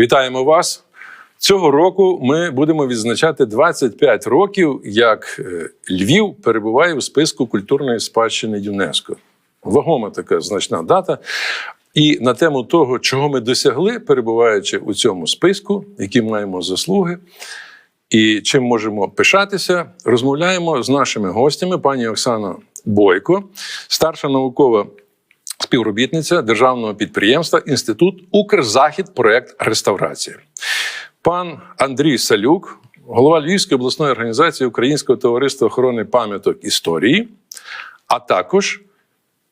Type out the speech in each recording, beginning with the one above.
Вітаємо вас. Цього року ми будемо відзначати 25 років, як е, Львів перебуває у списку культурної спадщини ЮНЕСКО. Вагома така значна дата. І на тему того, чого ми досягли, перебуваючи у цьому списку, які маємо заслуги, і чим можемо пишатися, розмовляємо з нашими гостями, пані Оксана Бойко, старша наукова співробітниця державного підприємства Інститут Укрзахід проект реставрація. Пан Андрій Салюк, голова Львівської обласної організації Українського товариства охорони пам'яток історії, а також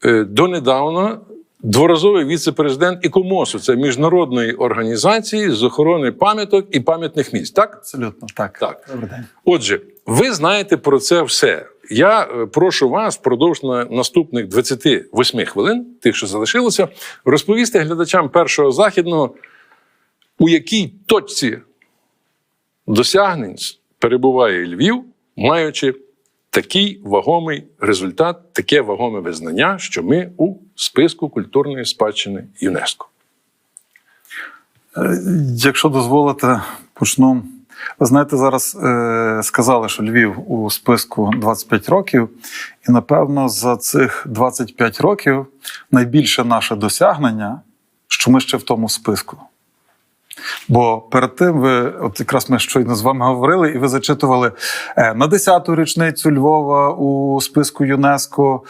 е, донедавна дворазовий віце-президент ІКОМОСу, це міжнародної організації з охорони пам'яток і пам'ятних місць. Так? Абсолютно так. Так. Добрий день. Отже, ви знаєте про це все. Я е, прошу вас впродовж на наступних 28 хвилин, тих, що залишилося, розповісти глядачам першого західного, у якій точці досягнень перебуває Львів, маючи такий вагомий результат, таке вагоме визнання, що ми у списку культурної спадщини ЮНЕСКО. Е, Якщо дозволите, почну. Ви знаєте, зараз е, сказали, що Львів у списку 25 років, і напевно за цих 25 років найбільше наше досягнення, що ми ще в тому списку. Бо перед тим ви, от якраз ми щойно з вами говорили, і ви зачитували е, на 10-ту річницю Львова у списку ЮНЕСКО.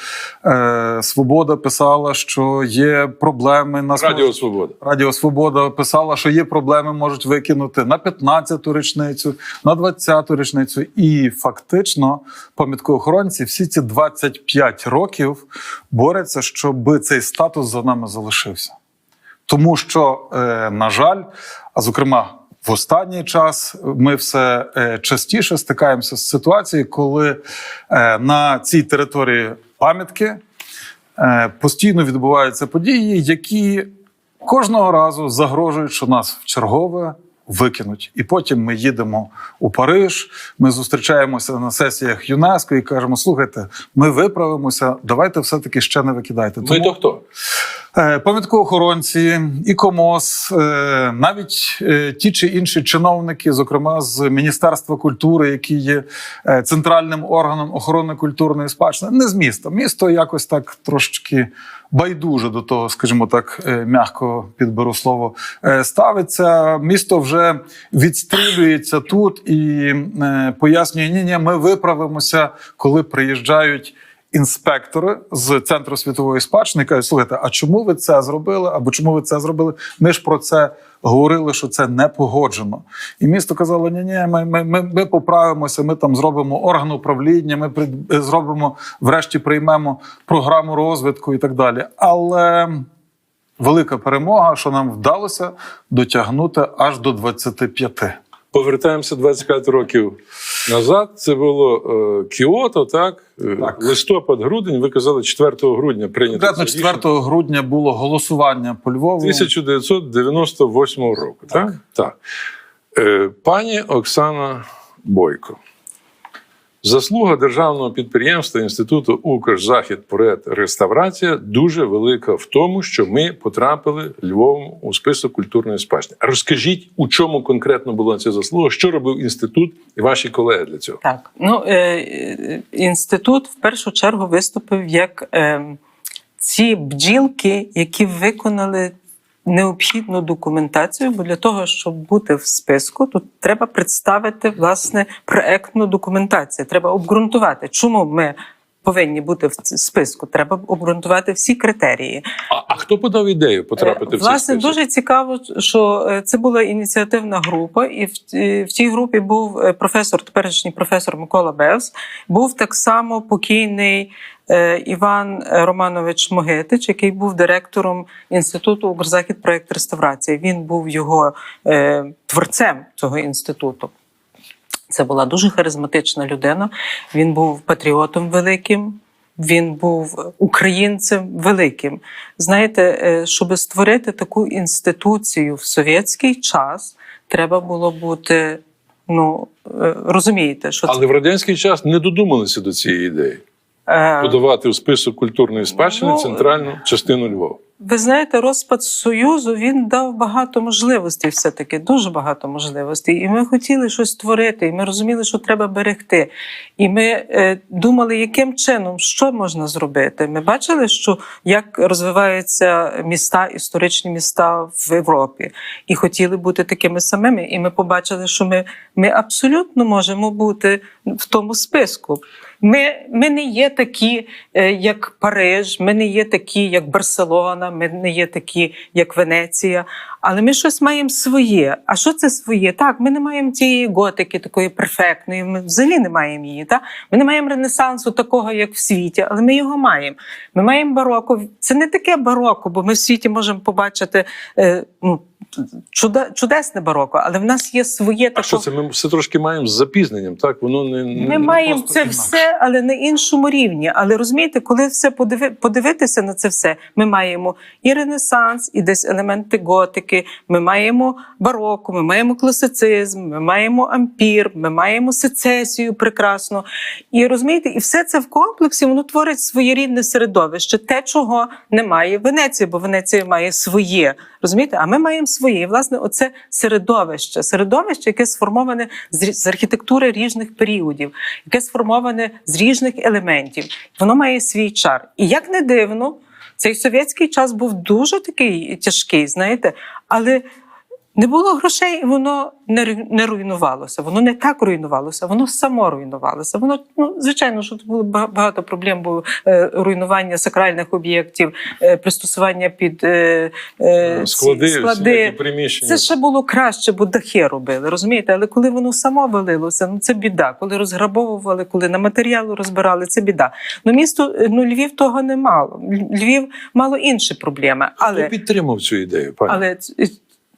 Е, Свобода писала, що є проблеми на Радіо Свобода. Радіо Свобода писала, що є проблеми, можуть викинути на 15-ту річницю, на 20-ту річницю. І фактично пам'яткоохоронці всі ці 25 років борються, щоб цей статус за нами залишився. Тому що, е, на жаль, а зокрема, в останній час ми все е, частіше стикаємося з ситуацією, коли е, на цій території пам'ятки постійно відбуваються події, які кожного разу загрожують, що нас в чергове викинуть. І потім ми їдемо у Париж. Ми зустрічаємося на сесіях ЮНЕСКО і кажемо: слухайте, ми виправимося, давайте все-таки ще не викидайте. Ми то хто? Е, Пам'яткоохоронці, ІКОМОС, е, навіть е, ті чи інші чиновники, зокрема з Міністерства культури, які є центральним органом охорони культурної спадщини, не з міста. Місто якось так трошечки байдуже до того, скажімо так, е, м'яко підберу слово, е, ставиться. Місто вже відстрілюється тут і е, пояснює: ні, ні, ми виправимося, коли приїжджають інспектори з центру світової спадщини кажуть, слухайте, а чому ви це зробили? Або чому ви це зробили? Ми ж про це говорили, що це не погоджено. І місто казало: ні, ні, ми, ми, ми, ми поправимося, ми там зробимо орган управління, ми при, зробимо, врешті приймемо програму розвитку і так далі. Але велика перемога, що нам вдалося дотягнути аж до 25. Повертаємося 25 років назад. Це було е, Кіото, так? Е, Так. Листопад, грудень. Ви казали, 4 грудня прийнято. Конкретно це рішення. 4 грудня було голосування по Львову. 1998 року, так? Так. Е, пані Оксана Бойко. Заслуга державного підприємства Інституту Укрзахід проект реставрація дуже велика в тому, що ми потрапили Львовом у список культурної спадщини. Розкажіть, у чому конкретно була ця заслуга, що робив інститут і ваші колеги для цього? Так, ну е, е, інститут в першу чергу виступив як е, ці бджілки, які виконали необхідну документацію, бо для того, щоб бути в списку, тут треба представити власне проектну документацію. Треба обґрунтувати, чому ми повинні бути в списку. Треба обґрунтувати всі критерії. А, а хто подав ідею потрапити Е, в цей Власне, список? дуже цікаво, що е, це була ініціативна група, і в, е, в тій групі був професор, теперішній професор Микола Бевс, був так само покійний Іван Романович Могитич, який був директором інституту Укрзахід проект реставрації. Він був його е, творцем цього інституту. Це була дуже харизматична людина. Він був патріотом великим. Він був українцем великим. Знаєте, е, щоб створити таку інституцію в совєтський час, треба було бути. Ну е, розумієте, що Але в радянський час не додумалися до цієї ідеї е, подавати в список культурної спадщини Ну, центральну частину Львова. Ви знаєте, розпад Союзу він дав багато можливостей, все-таки дуже багато можливостей. І ми хотіли щось створити, і ми розуміли, що треба берегти. І ми е, думали, яким чином, що можна зробити. Ми бачили, що як розвиваються міста, історичні міста в Європі, і хотіли бути такими самими. І ми побачили, що ми, ми абсолютно можемо бути в тому списку. Ми, ми не є такі, е, як Париж, ми не є такі, як Барселона, ми не є такі, як Венеція, але ми щось маємо своє. А що це своє? Так, ми не маємо тієї готики, такої перфектної. Ми взагалі не маємо її. Так? Ми не маємо ренесансу такого, як в світі, але ми його маємо. Ми маємо бароко. Це не таке бароко, бо ми в світі можемо побачити е, ну, чуда, чудесне бароко, але в нас є своє таке. що це? Ми все трошки маємо з запізненням, так? Воно не, не Ми маємо це інакше. все, але на іншому рівні. Але розумієте, коли все подиви, подивитися на це все, ми маємо і ренесанс, і десь елементи готики. Ми маємо бароко, ми маємо класицизм, ми маємо ампір, ми маємо сецесію прекрасно. І розумієте, і все це в комплексі воно творить своєрідне середовище, те, чого немає в Венеції, бо Венеція має своє. Розумієте, а ми маємо своє. І власне, оце середовище, середовище, яке сформоване з архітектури різних періодів, яке сформоване з різних елементів. Воно має свій чар. І як не дивно, цей совєтський час був дуже такий тяжкий, знаєте, але. Не було грошей, воно не не руйнувалося. Воно не так руйнувалося, воно само руйнувалося. Воно ну звичайно, що було багато проблем. Було е, руйнування сакральних об'єктів, е, пристосування під е, ці склади, склади. приміщення. Це ще було краще, бо дахи робили, розумієте? Але коли воно само валилося, ну це біда. Коли розграбовували, коли на матеріали розбирали, це біда. Ну місто ну Львів того не мало. Львів мало інші проблеми, Хто але підтримав цю ідею, пані? але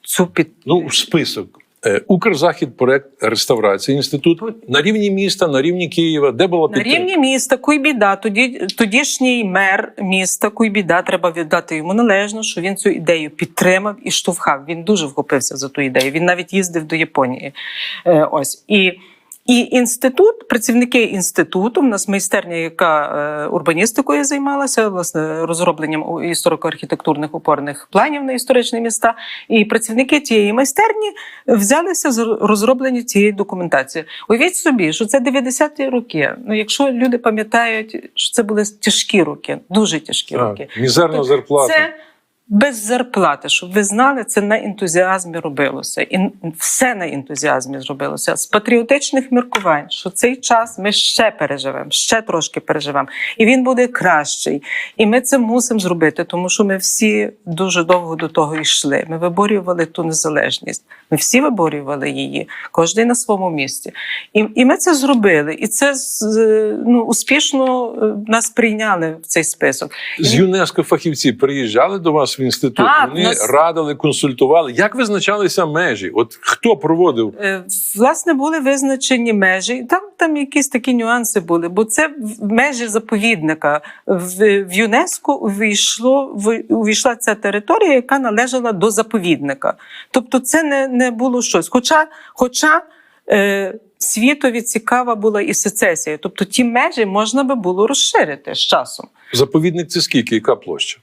цю під Ну, список. Е, Укрзахід проект реставрації інституту на рівні міста, на рівні Києва, де була На рівні міста Куйбіда, тоді тодішній мер міста Куйбіда, треба віддати йому належно, що він цю ідею підтримав і штовхав. Він дуже вхопився за ту ідею. Він навіть їздив до Японії. Е, ось і. І інститут, працівники інституту, в нас майстерня, яка е, урбаністикою займалася, власне, розробленням історико-архітектурних опорних планів на історичні міста. І працівники тієї майстерні взялися за розроблення цієї документації. Уявіть собі, що це 90-ті роки. Ну, якщо люди пам'ятають, що це були тяжкі роки, дуже тяжкі роки. Так, мізерна зарплата. Це без зарплати, щоб ви знали, це на ентузіазмі робилося. І все на ентузіазмі зробилося. З патріотичних міркувань, що цей час ми ще переживемо, ще трошки переживемо. І він буде кращий. І ми це мусимо зробити, тому що ми всі дуже довго до того йшли. Ми виборювали ту незалежність. Ми всі виборювали її, кожен на своєму місці. І, і ми це зробили. І це ну, успішно е, нас прийняли в цей список. З ЮНЕСКО фахівці приїжджали до вас в інститут. Так, Вони нас- радили, консультували. Як визначалися межі? От хто проводив? Е, Власне, були визначені межі. Там там якісь такі нюанси були, бо це межі заповідника. В, в ЮНЕСКО увійшло в- увійшла ця територія, яка належала до заповідника. Тобто, це не, не було щось. Хоча, хоча е, світові цікава була і сецесія. Тобто ті межі можна би було розширити з часом. Заповідник це скільки? Яка площа?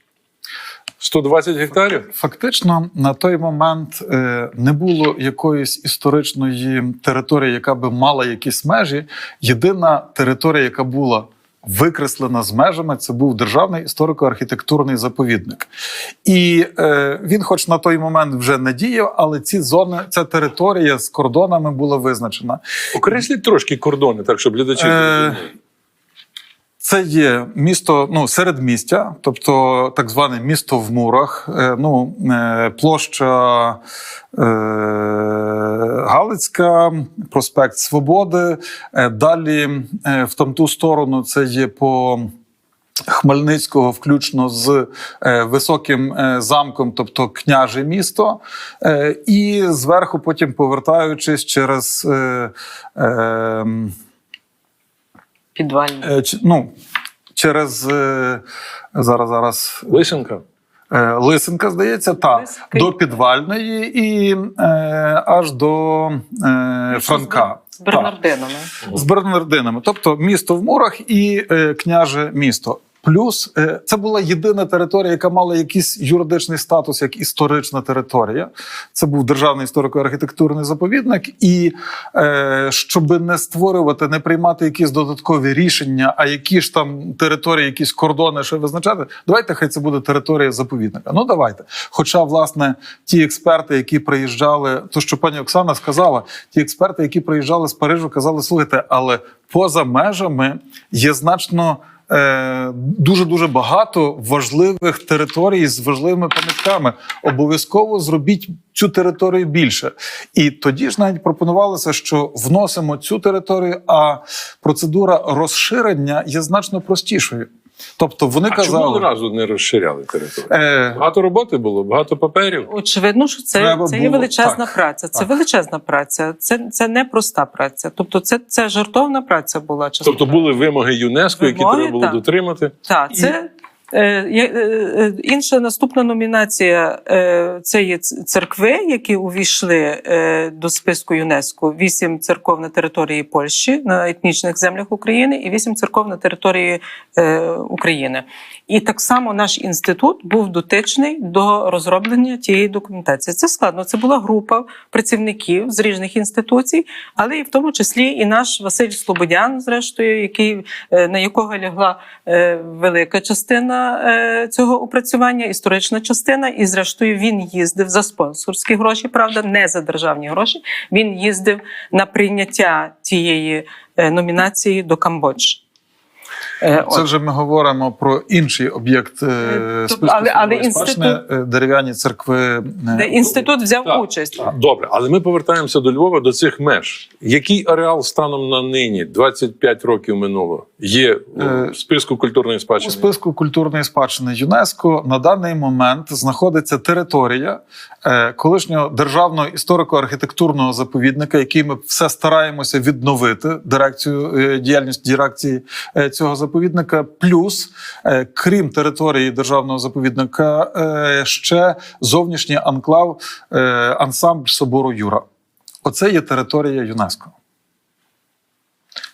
120 гектарів? Фактично, на той момент е, не було якоїсь історичної території, яка би мала якісь межі. Єдина територія, яка була викреслена з межами, це був державний історико-архітектурний заповідник. І е, він, хоч на той момент вже не діяв, але ці зони, ця територія з кордонами була визначена. Окресліть трошки кордони, так щоб глядачі Е. Це є місто ну, середмістя, тобто так зване місто в мурах. Е, ну, е, площа е, Галицька, проспект Свободи. Далі в тамту сторону це є по. Хмельницького, включно з е, високим е, замком, тобто княже місто, е, і зверху потім повертаючись через е, е, Підвальні. Е, ч- ну, через е, зараз, зараз Лисенка. е, Лисенка, здається, та Лисенка. до підвальної і е, аж до е, Франка. З Бернардинами. Та, з Бернардинами. Тобто місто в мурах і е, княже місто. Плюс е, це була єдина територія, яка мала якийсь юридичний статус як історична територія. Це був державний історико-архітектурний заповідник. І е, щоб не створювати, не приймати якісь додаткові рішення, а які ж там території, якісь кордони ще визначати, давайте хай це буде територія заповідника. Ну давайте. Хоча, власне, ті експерти, які приїжджали, то що пані Оксана сказала, ті експерти, які приїжджали з Парижу, казали: слухайте, але поза межами є значно. Дуже дуже багато важливих територій з важливими пам'ятками. Обов'язково зробіть цю територію більше. І тоді ж навіть пропонувалося, що вносимо цю територію, а процедура розширення є значно простішою. Тобто вони А чому казали, одразу не розширяли територію? е, Багато роботи було, багато паперів. Очевидно, що це, Треба це є величезна так, праця. Це так. величезна праця. Це, це не проста праця. Тобто, це, це жартовна праця була. часто. Тобто були вимоги ЮНЕСКО, які треба було так. дотримати. Так, це інша наступна номінація е, це є церкви, які увійшли е, до списку ЮНЕСКО. Вісім церков на території Польщі на етнічних землях України і вісім церков на території е, України. І так само наш інститут був дотичний до розроблення тієї документації. Це складно. Це була група працівників з різних інституцій, але і в тому числі і наш Василь Слободян, зрештою, який е, на якого лягла е, велика частина е, цього опрацювання, історична частина, і зрештою він їздив за спонсорські гроші, правда, не за державні гроші. Він їздив на прийняття тієї е, номінації до Камбоджі. Е, Це от. вже ми говоримо про інший об'єкт е, Тобто, списку але- але спадщини, інститут- дерев'яні церкви. е, Де інститут взяв Так. участь. Добре, але ми повертаємося до Львова до цих меж. Який ареал станом на нині, 25 років минуло, є Е, у списку культурної У спадщини? списку культурної спадщини ЮНЕСКО на даний момент знаходиться територія е, колишнього державного історико-архітектурного заповідника, який ми все стараємося відновити дирекцію е, діяльність дирекції е, цього заповідника. Плюс, е, крім території державного заповідника, е, ще зовнішній анклав е, ансамбль собору Юра. Оце є територія ЮНЕСКО.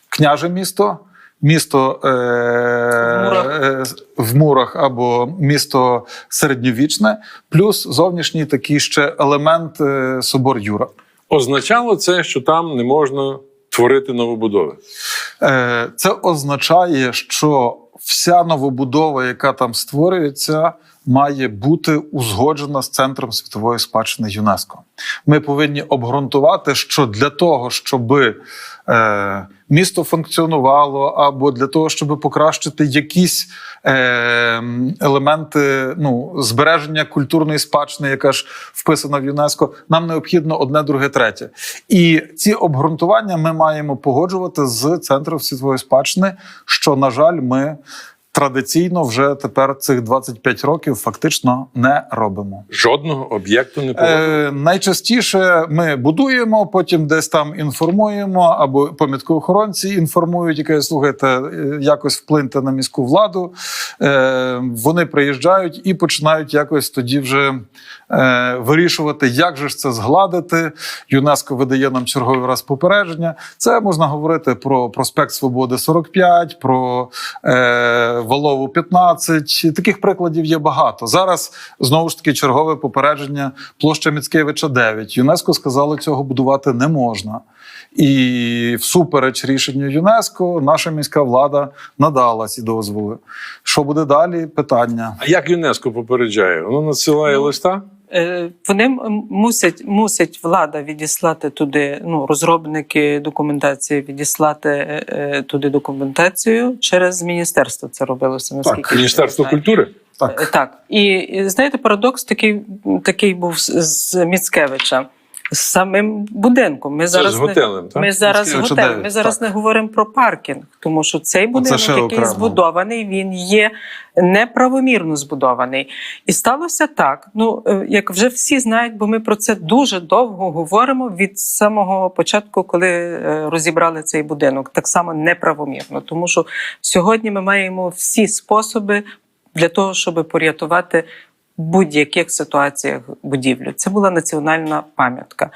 Княже місто, місто е, е, в мурах або місто середньовічне, плюс зовнішній такий ще елемент е, собор Юра. Означало це, що там не можна творити новобудови. Е, Це означає, що вся новобудова, яка там створюється, має бути узгоджена з центром світової спадщини ЮНЕСКо. Ми повинні обґрунтувати, що для того, щоб е, місто функціонувало, або для того, щоб покращити якісь е, елементи ну, збереження культурної спадщини, яка ж вписана в ЮНЕСКо, нам необхідно одне, друге, третє. І ці обґрунтування ми маємо погоджувати з центром світової спадщини, що, на жаль, ми традиційно вже тепер цих 25 років фактично не робимо. Жодного об'єкту не. Е, найчастіше ми будуємо, потім десь там інформуємо, або пам'яткоохоронці інформують, кажуть, слухайте, е, якось вплиньте на міську владу. Е, вони приїжджають і починають якось тоді вже вирішувати, як же ж це згладити. ЮНЕСКО видає нам черговий раз попередження. Це можна говорити про проспект Свободи 45, про е, Валову 15. Таких прикладів є багато. Зараз знову ж таки чергове попередження площа Міцкевича 9. ЮНЕСКО сказало, цього будувати не можна. І всупереч рішенню ЮНЕСКО, наша міська влада надала ці дозволи. Що буде далі? Питання. А як ЮНЕСКО попереджає? Воно надсилає Ну, листа? Е, Вони мусять, мусять влада відіслати туди, ну розробники документації, відіслати е, е, туди документацію через міністерство. Це робилося наскільки Так, Міністерство культури? Так. Так, і, знаєте, парадокс такий, такий був з Міцкевича. З самим будинком. Ми Це зараз з не- готелем, так? Ми зараз готель. 9, Ми зараз так. не говоримо про паркінг, тому що цей будинок, який окремо. збудований, він є неправомірно збудований. І сталося так. Ну е, як вже всі знають, бо ми про це дуже довго говоримо від самого початку, коли е, розібрали цей будинок, так само неправомірно, тому що сьогодні ми маємо всі способи для того, щоб порятувати. Будь-яких ситуаціях будівлю. Це була національна пам'ятка.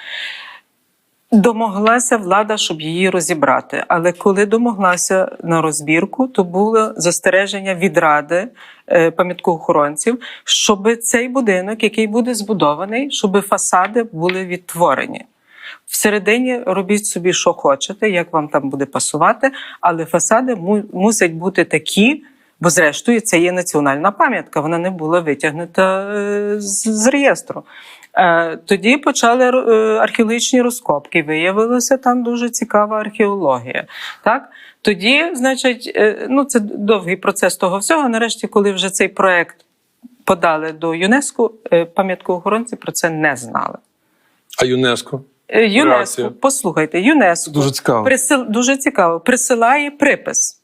Домоглася влада, щоб її розібрати. Але коли домоглася на розбірку, то було застереження від ради е, пам'яткоохоронців, щоб цей будинок, який буде збудований, щоб фасади були відтворені. Всередині робіть собі, що хочете, як вам там буде пасувати, але фасади мусять бути такі, бо зрештою це є національна пам'ятка, вона не була витягнута е, з, з реєстру. Е, Тоді почали е, археологічні розкопки. Виявилося там дуже цікава археологія. Так? Тоді, значить, е, ну це довгий процес того всього. Нарешті, коли вже цей проект подали до ЮНЕСКО, е, пам'яткоохоронці про це не знали. А ЮНЕСКО? Е, ЮНЕСКо, Реакція. послухайте, ЮНЕСКо Дуже цікаво. присил, дуже цікаво, присилає припис.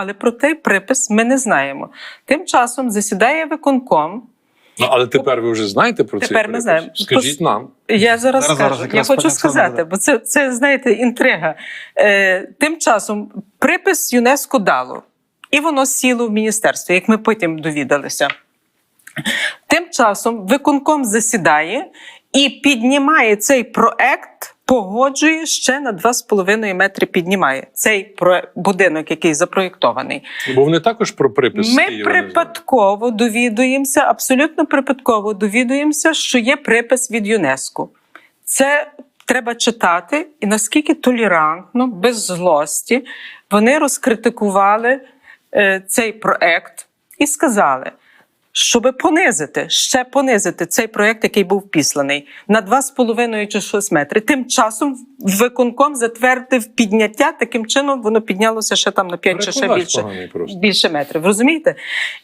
Але про той припис ми не знаємо. Тим часом засідає виконком. Ну, але тепер ви вже знаєте про це? Тепер ми знаємо. Скажіть нам. Я зараз, Зараз, скажу. зараз, я хочу сказати, буде. бо це, це знаєте, інтрига. Е, тим часом припис ЮНЕСКО дало, і воно сіло в міністерстві, як ми потім довідалися. Тим часом виконком засідає і піднімає цей проект, погоджує ще на 2,5 метри. Піднімає цей будинок, який запроєктований. Бо вони також про припис. Ми припадково довідуємося, абсолютно припадково довідуємося, що є припис від ЮНЕСКО. Це треба читати, і наскільки толерантно, без злості, вони розкритикували е, цей проект і сказали. Щоб понизити, ще понизити цей проект, який був післаний на 2,5 чи 6 метри. Тим часом виконком затвердив підняття. Таким чином воно піднялося ще там на 5 чи ще більше більше метрів. Розумієте?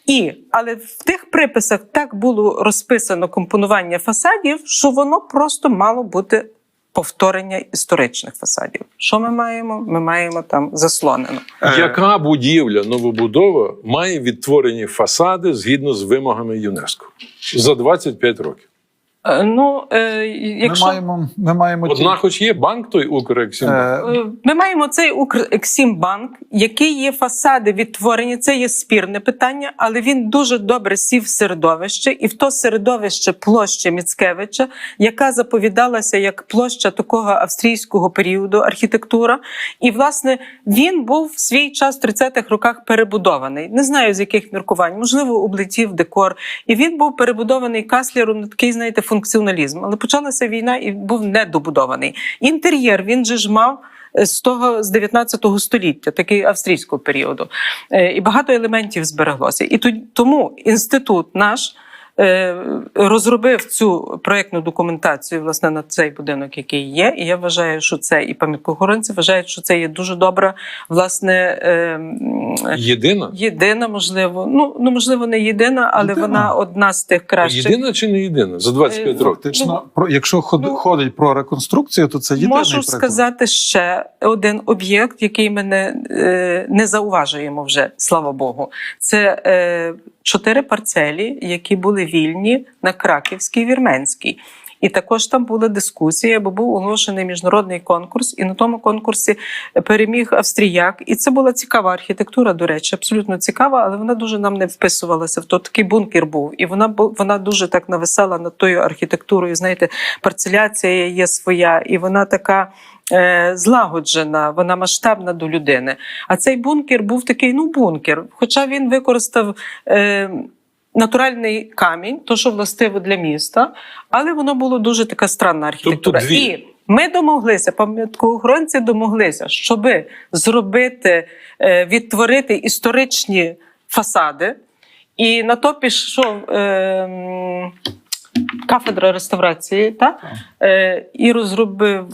І але в тих приписах так було розписано компонування фасадів, що воно просто мало бути повторення історичних фасадів. Що ми маємо? Ми маємо там заслонено. Е, Яка будівля, новобудова має відтворені фасади згідно з вимогами ЮНЕСКо за 25 років? Е, Ну, е, Ми маємо, ми маємо Одна, хоч є банк, той Укрексімбанк. Е, Е, Ми маємо цей Укрексімбанк, який є фасади відтворені. Це є спірне питання, але він дуже добре сів в середовище, і в то середовище площа Міцкевича, яка заповідалася як площа такого австрійського періоду архітектура. І власне він був в свій час в 30-х роках перебудований. Не знаю з яких міркувань, можливо, облетів декор. І він був перебудований каслером на такий, знаєте, функціоналізм. Але почалася війна і був недобудований. Інтер'єр він же ж мав. е, З того з 19 століття, такий австрійського періоду, Е, і багато елементів збереглося. І тому інститут наш розробив цю проєктну документацію власне на цей будинок, який є. І я вважаю, що це і пам'яткоохоронці вважають, що це є дуже добра, власне, е, Єдина? єдина, можливо. Ну, ну можливо, не єдина, але Єдина. вона одна з тих кращих. Єдина чи не єдина? За 25 Е, років. фактично, ну, про якщо ход, ну, ходить про реконструкцію, то це єдиний Можу приклад. сказати ще один об'єкт, який ми не, е, не зауважуємо вже, слава Богу. Це е, чотири парцелі, які були вільні на Краківській Вірменській. І також там була дискусія, бо був оголошений міжнародний конкурс, і на тому конкурсі переміг австріяк. І це була цікава архітектура, до речі, абсолютно цікава, але вона дуже нам не вписувалася. В то такий бункер був, і вона вона дуже так нависала над тою архітектурою. Знаєте, парцеляція є своя, і вона така. Е, Злагоджена, вона масштабна до людини. А цей бункер був такий, ну бункер. Хоча він використав е, натуральний камінь, то що властиво для міста, але воно було дуже така странна архітектура. Тобто дві. І ми домоглися, пам'яткоохоронці домоглися, щоби зробити, е, відтворити історичні фасади. І на то пішов е, кафедра реставрації, та? Е, і розробив,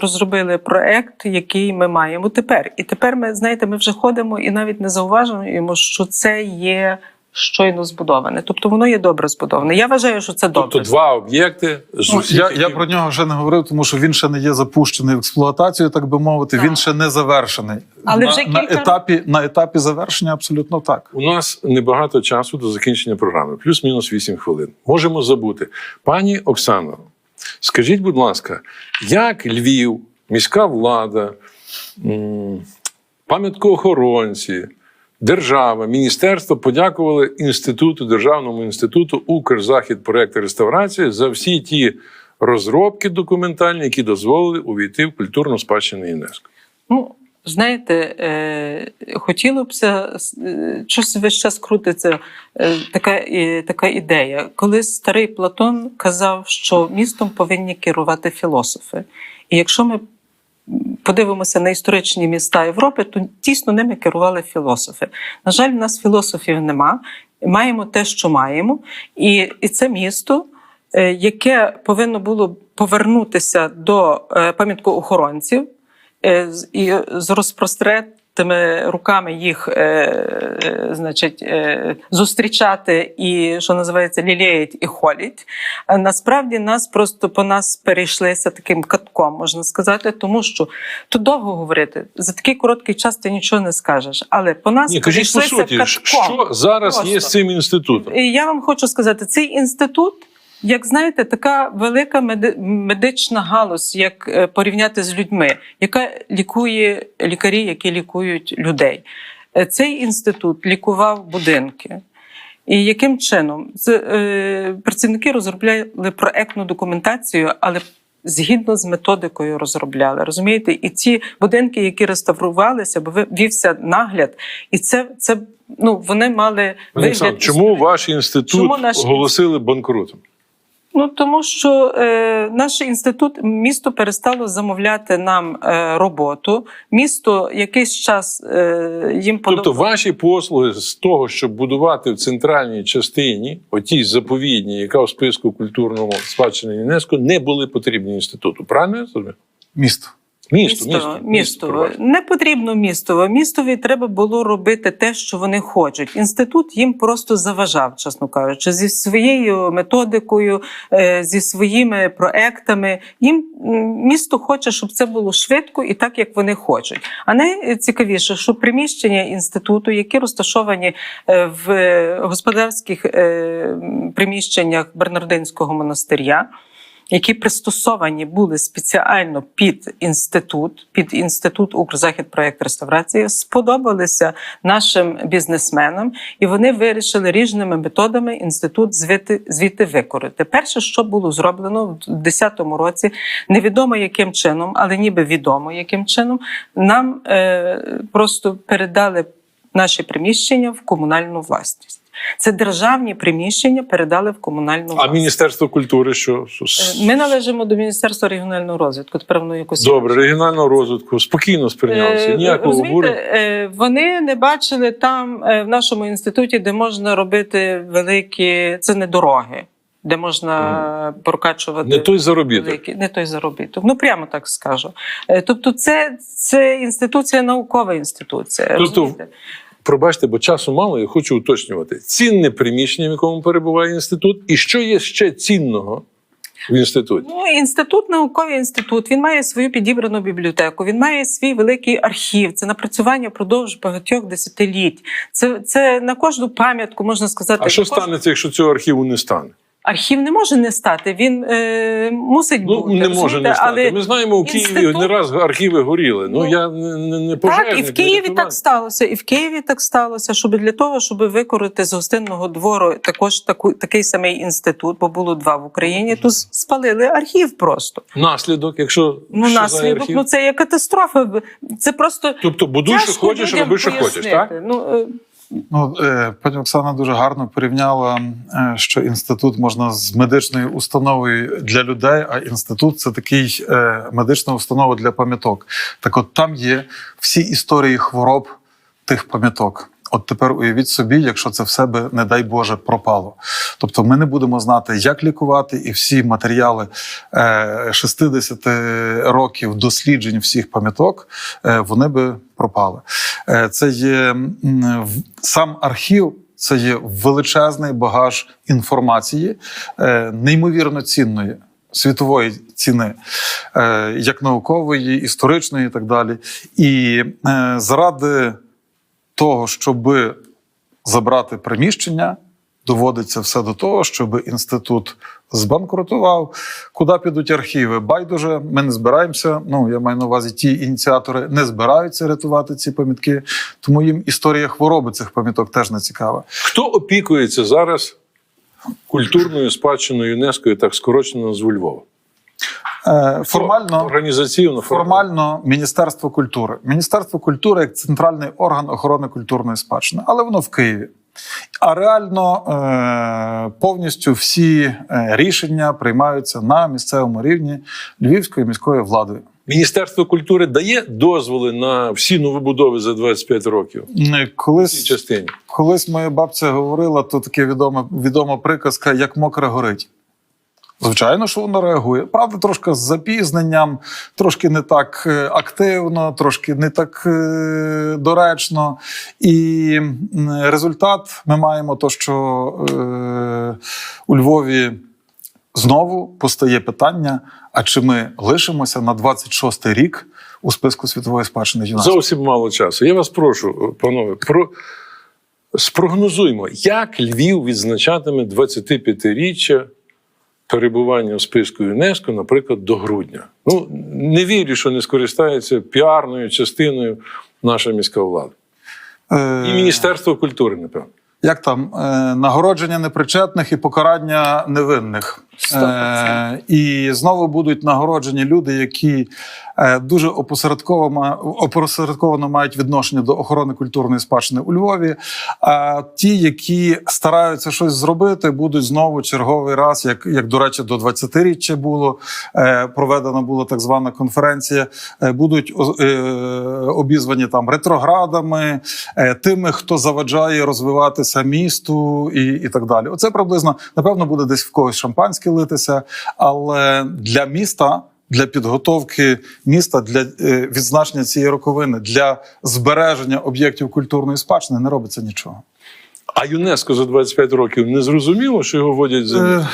розробили проект, який ми маємо тепер. І тепер ми, знаєте, ми вже ходимо і навіть не зауважуємо, що це є щойно збудоване. Тобто воно є добре збудоване. Я вважаю, що це добре. Тобто два об'єкти Ну, я, я про нього вже не говорив, тому що він ще не є запущений в експлуатацію, так би мовити. Так. Він ще не завершений. Але на, вже на етапі на етапі завершення абсолютно так. У нас небагато часу до закінчення програми, плюс-мінус 8 хвилин. Можемо забути. Пані Оксано, скажіть, будь ласка, як Львів, міська влада, пам'яткоохоронці, держава, міністерство подякували інституту, державному інституту Укрзахід проєкту реставрації за всі ті розробки документальні, які дозволили увійти в культурну спадщину ЮНЕСКО. Ну, знаєте, е, хотілося б е, щось весь час крутиться е, така, така ідея. Коли старий Платон казав, що містом повинні керувати філософи. І якщо ми подивимося на історичні міста Європи, то тісно ними керували філософи. На жаль, в нас філософів нема. Маємо те, що маємо, і, і це місто, е, яке повинно було повернутися до е, пам'яткоохоронців і з- і розпростретими руками їх, е, е, значить, е, зустрічати і, що називається, лілеять і холять. Насправді нас просто по нас перейшлися таким катком, можна сказати, тому що тут довго говорити. За такий короткий час ти нічого не скажеш. Але по нас Ні, кажіть по суті, катком. що зараз є з цим інститутом? І я вам хочу сказати, цей інститут, як знаєте, така велика меди- медична галузь, як е, порівняти з людьми, яка лікує лікарі, які лікують людей. Е, Цей інститут лікував будинки. І яким чином? Це, е, працівники розробляли проектну документацію, але згідно з методикою розробляли. Розумієте? І ці будинки, які реставрувалися, бо вівся нагляд, і це, це ну, вони мали Олександр, чому ваш інститут Чому наш оголосили банкрутом? Ну тому що е, наш інститут місто перестало замовляти нам е, роботу. Місто якийсь час е, їм Тобто ваші послуги з того, щоб будувати в центральній частині, отій заповідній, яка в списку культурного спадщини ЮНЕСКО, не були потрібні інституту. Правильно я зрозумів? Місто. Місто, місто, містово. пробачте. Не потрібно містово. Містові треба було робити те, що вони хочуть. Інститут їм просто заважав, чесно кажучи, зі своєю методикою, е, зі своїми проектами. Їм місто хоче, щоб це було швидко і так, як вони хочуть. А найцікавіше, що приміщення інституту, які розташовані е, в господарських е, приміщеннях Бернардинського монастиря які пристосовані були спеціально під інститут, під інститут Укрзахід проєкт реставрації, сподобалися нашим бізнесменам, і вони вирішили різними методами інститут звідти, звідти викорити. Перше, що було зроблено в 2010 році, невідомо яким чином, але ніби відомо яким чином, нам е, просто передали наші приміщення в комунальну власність. Це державні приміщення передали в комунальну А. Міністерство культури що? Е, Ми належимо до Міністерства регіонального розвитку. Тепер воно якось Добре, регіонального розвитку спокійно сприйнялося. Е, Ніякого розумієте, е, Вони не бачили там в нашому інституті, де можна робити великі, це не дороги, де можна прокачувати Не той заробіток. великі, не той заробіток. Ну прямо так скажу. Е, Тобто, це, це інституція, наукова інституція. Тобто? Пробачте, бо часу мало, я хочу уточнювати. Цінне приміщення, в якому перебуває інститут, і що є ще цінного в інституті? Ну, інститут, науковий інститут, він має свою підібрану бібліотеку, він має свій великий архів. Це напрацювання впродовж багатьох десятиліть. Це, це на кожну пам'ятку можна сказати. А що кожну- станеться, якщо цього архіву не стане? Архів не може не стати. Він е, мусить Ну бути. не може не стати. Але Ми знаємо, у Києві інститут- не раз архіви горіли. Ну, Ну, я не, не, не так, і в Києві так сталося. І в Києві так сталося, щоб для того, щоб викорити з гостинного двору також таку, такий самий інститут, бо було два в Україні, то спалили архів просто. Наслідок, якщо Ну, що наслідок, архів? ну це є катастрофа. Це просто Тобто будуй, що хочеш, роби, що хочеш, так? Ну, е, Ну, е, пані Оксана дуже гарно порівняла, е, що інститут можна з медичною установою для людей, а інститут це такий е, медична установа для пам'яток. Так, от там є всі історії хвороб тих пам'яток. От тепер уявіть собі, якщо це в себе, не дай Боже, пропало. Тобто ми не будемо знати, як лікувати, і всі матеріали е, 60 років досліджень всіх пам'яток, е, вони би пропали. Е, Це є сам архів. Це є величезний багаж інформації, е, неймовірно цінної світової ціни, е, як наукової, історичної і так далі. І е, заради того, щоб забрати приміщення, доводиться все до того, щоб інститут збанкрутував. Куди підуть архіви? Байдуже, ми не збираємося. Ну я маю на увазі, ті ініціатори не збираються рятувати ці пам'ятки, тому їм історія хвороби цих пам'яток теж не цікава. Хто опікується зараз культурною спадщиною ЮНЕСКО, так скорочено назву Львова? Е, формально Організаційно, Формально Міністерство культури. Міністерство культури як центральний орган охорони культурної спадщини, але воно в Києві. А реально е, повністю всі е, рішення приймаються на місцевому рівні Львівської міської влади. Міністерство культури дає дозволи на всі новобудови за 25 років. Колись, частині. колись моя бабця говорила, то таке відома, відома приказка, як мокре горить. Звичайно, що воно реагує. Правда, трошки з запізненням, трошки не так е, активно, трошки не так е, доречно. І результат ми маємо то, що е, у Львові знову постає питання: а чи ми лишимося на 26-й рік у списку світової спадщини ЮНЕСКО? Зовсім мало часу. Я вас прошу, панове, про... спрогнозуймо, як Львів відзначатиме 25-річчя перебування в списку ЮНЕСКО, наприклад, до грудня. Ну, не вірю, що не скористається піарною частиною наша міська влада. Е, І Міністерство культури, напевно. Як там е, нагородження непричетних і покарання невинних. Сто і знову будуть нагороджені люди, які е, дуже опосередковано, мають відношення до охорони культурної спадщини у Львові. А ті, які стараються щось зробити, будуть знову черговий раз, як, як до речі, до 20-річчя було е, проведена була так звана конференція. е, будуть е, обізвані там ретроградами, е, тими, хто заважає розвиватися місту, і, і так далі. Оце приблизно напевно буде десь в когось шампанське литися, але для міста. Для підготовки міста для е, відзначення цієї роковини для збереження об'єктів культурної спадщини не робиться нічого. А ЮНЕСКО за 25 років не зрозуміло, що його вводять за Е,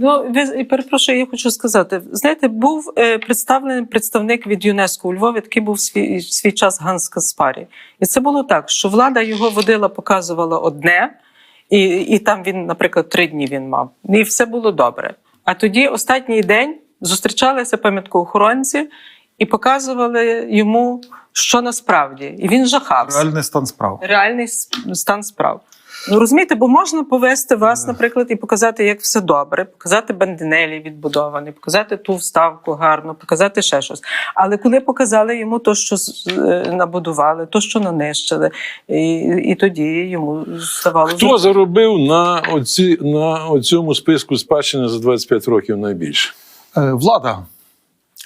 Ну, ви перепрошую, я хочу сказати. Знаєте, був е, представлений представник від ЮНЕСКО у Львові. Такий був свій, свій час Ганс Каспарі. І це було так, що влада його водила, показувала одне, і, і там він, наприклад, три дні він мав. І все було добре. А тоді останній день зустрічалися пам'яткоохоронці і показували йому, що насправді. І він жахався реальний стан справ. реальний стан справ. Ну розумієте, бо можна повести вас, наприклад, і показати, як все добре, показати бандинелі відбудовані, показати ту вставку гарно, показати ще щось. Але коли показали йому то, що е, набудували, то, що нанищили, і, і тоді йому ставало Хто заробив на, оці, на цьому списку спадщини за 25 років найбільше? Е, Влада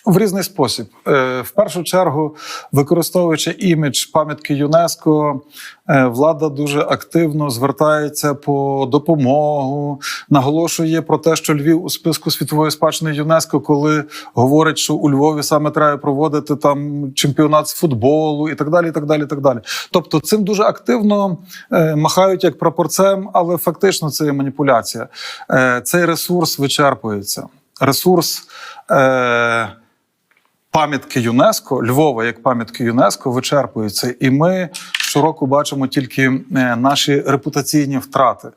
в різний спосіб. Е, В першу чергу, використовуючи імідж пам'ятки ЮНЕСКО, е, влада дуже активно звертається по допомогу, наголошує про те, що Львів у списку світової спадщини ЮНЕСКО, коли говорить, що у Львові саме треба проводити там чемпіонат з футболу і так далі. І так далі, і так далі. Тобто, цим дуже активно е, махають як прапорцем, але фактично це є маніпуляція. Цей ресурс вичерпується. Ресурс. Пам'ятки ЮНЕСКО, Львова як пам'ятки ЮНЕСКО вичерпуються, і ми щороку бачимо тільки е, наші репутаційні втрати.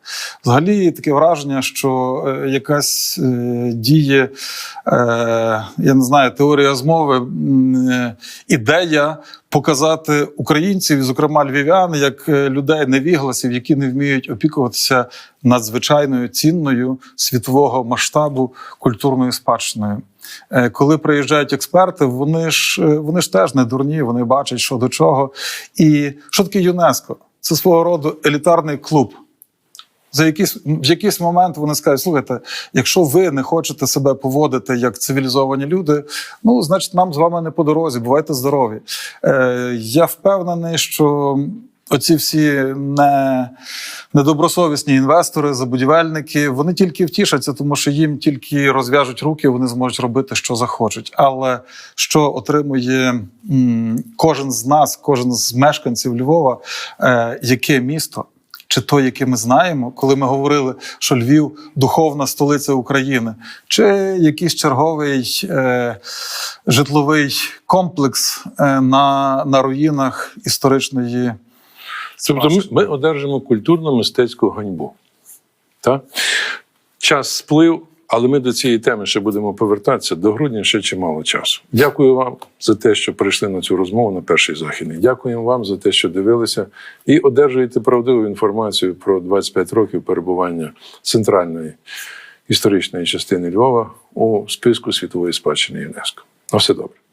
Взагалі таке враження, що е, якась е, діє, я не знаю, теорія змови, ідея. Показати українців, зокрема львів'ян, як людей невігласів, які не вміють опікуватися надзвичайною цінною світового масштабу культурною спадщиною. Е, Коли приїжджають експерти, вони ж е, вони ж теж не дурні, вони бачать, що до чого. І що таке ЮНЕСКО? Це свого роду елітарний клуб. За якийсь в якийсь момент вони скажуть: слухайте, якщо ви не хочете себе поводити як цивілізовані люди, ну значить нам з вами не по дорозі, бувайте здорові. Е, я впевнений, що оці всі не, недобросовісні інвестори, забудівельники, вони тільки втішаться, тому що їм тільки розв'яжуть руки, вони зможуть робити, що захочуть. Але що отримує м, кожен з нас, кожен з мешканців Львова, е, яке місто? Чи то, яке ми знаємо, коли ми говорили, що Львів духовна столиця України, чи якийсь черговий е, житловий комплекс е, на, на руїнах історичної Тобто ми, ми одержимо культурно-мистецьку ганьбу. Так? Час сплив, але ми до цієї теми ще будемо повертатися. До грудня ще чимало часу. Дякую вам за те, що прийшли на цю розмову на перший західний. Дякуємо вам за те, що дивилися і одержуєте правдиву інформацію про 25 років перебування центральної історичної частини Львова у списку світової спадщини ЮНЕСКО. На все добре.